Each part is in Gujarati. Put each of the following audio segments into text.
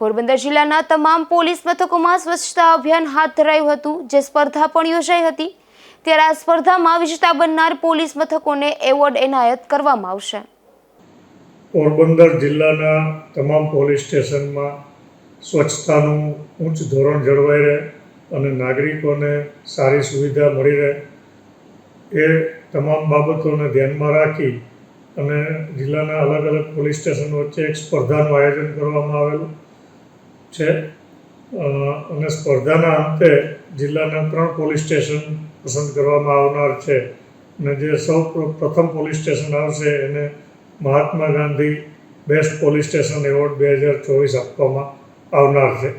પોરબંદર જિલ્લાના તમામ પોલીસ મથકોમાં સ્વચ્છતા અભિયાન હાથ ધરાયું હતું, જે સ્પર્ધા પણ યોજાઈ હતી. ત્યારે આ સ્પર્ધામાં વિજેતા બનનાર પોલીસ મથકોને એવોર્ડ એનાયત કરવામાં આવશે. પોરબંદર જિલ્લાના તમામ પોલીસ સ્ટેશનમાં સ્વચ્છતાનું ઉચ્ચ ધોરણ જળવાઈ રહે અને નાગરિકોને સારી સુવિધા મળી રહે એ તમામ બાબતોને ધ્યાનમાં રાખી અને જિલ્લાના અલગ અલગ પોલીસ સ્ટેશન વચ્ચે એક સ્પર્ધાનું આયોજન કરવામાં આવેલું. છે. અને સ્પર્ધાના અંતે જિલ્લાના ત્રણ પોલીસ સ્ટેશન પસંદ કરવામાં આવનાર છે. અને જે સૌ પ્રથમ પોલીસ સ્ટેશન આવશે એને Mahatma Gandhi best police station award બે હજાર ચોવીસ આપવામાં આવનાર છે.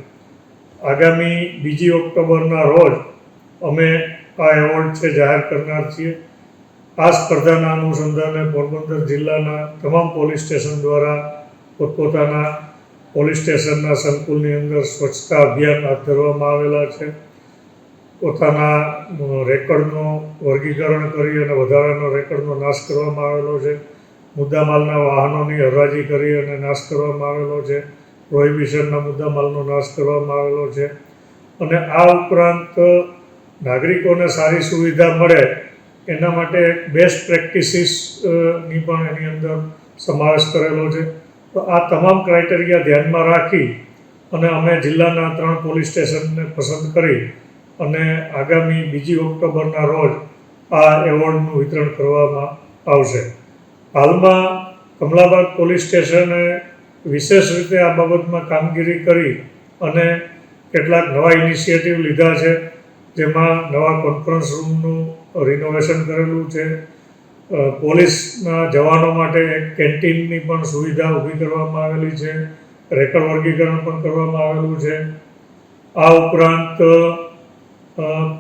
આગામી બીજી ઓક્ટોબરના રોજ અમે આ એવોર્ડ છે જાહેર કરનાર છીએ. આ સ્પર્ધાના અનુસંધાને પોરબંદર જિલ્લાના તમામ પોલીસ સ્ટેશન દ્વારા પોતપોતાના પોલીસ સ્ટેશનના સંકુલની અંદર સ્વચ્છતા અભિયાન હાથ ધરવામાં આવેલા છે. પોતાના રેકર્ડનું વર્ગીકરણ કરી અને વધારાનો રેકર્ડનો નાશ કરવામાં આવેલો છે. મુદ્દામાલના વાહનોની હરાજી કરી અને નાશ કરવામાં આવેલો છે. પ્રોહિબિશનના મુદ્દામાલનો નાશ કરવામાં આવેલો છે. અને આ ઉપરાંત નાગરિકોને સારી સુવિધા મળે એના માટે બેસ્ટ પ્રેક્ટિસીસની પણ એની અંદર સમાવેશ કરેલો છે. તો આ તમામ ક્રાઇટેરિયા ધ્યાનમાં રાખી અને અમે જિલ્લાના ત્રણ પોલીસ સ્ટેશનને પસંદ કરી અને આગામી બીજી ઓક્ટોબરના રોજ આ એવોર્ડનું વિતરણ કરવામાં આવશે. હાલમાં કમલાબાગ પોલીસ સ્ટેશને વિશેષ રીતે આ બાબતમાં કામગીરી કરી અને કેટલાક નવા ઇનિશિયેટિવ લીધા છે. જેમાં નવા કોન્ફરન્સ રૂમનું રિનોવેશન કરેલું છે. પોલીસના જવાનો માટે કેન્ટીનની પણ સુવિધા ઊભી કરવામાં આવેલી છે. રેકર્ડ વર્ગીકરણ પણ કરવામાં આવેલું છે. આ ઉપરાંત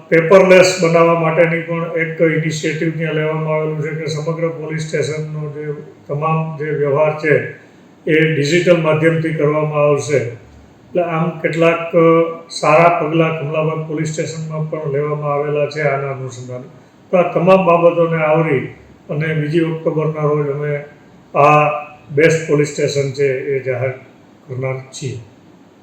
પેપરલેસ બનાવવા માટેની પણ એક ઇનિશિયેટિવ ત્યાં લેવામાં આવેલું છે કે સમગ્ર પોલીસ સ્ટેશનનો જે તમામ જે વ્યવહાર છે એ ડિજિટલ માધ્યમથી કરવામાં આવશે. એટલે આમ કેટલાક સારા પગલાં કમલાબાગ પોલીસ સ્ટેશનમાં પણ લેવામાં આવેલા છે આના અનુસંધાને. તો આ તમામ બાબતોને આવરી અને બીજી ઓક્ટોબરના રોજ અમે આ બેસ્ટ પોલીસ સ્ટેશન છે એ જાહેર કરનાર છીએ.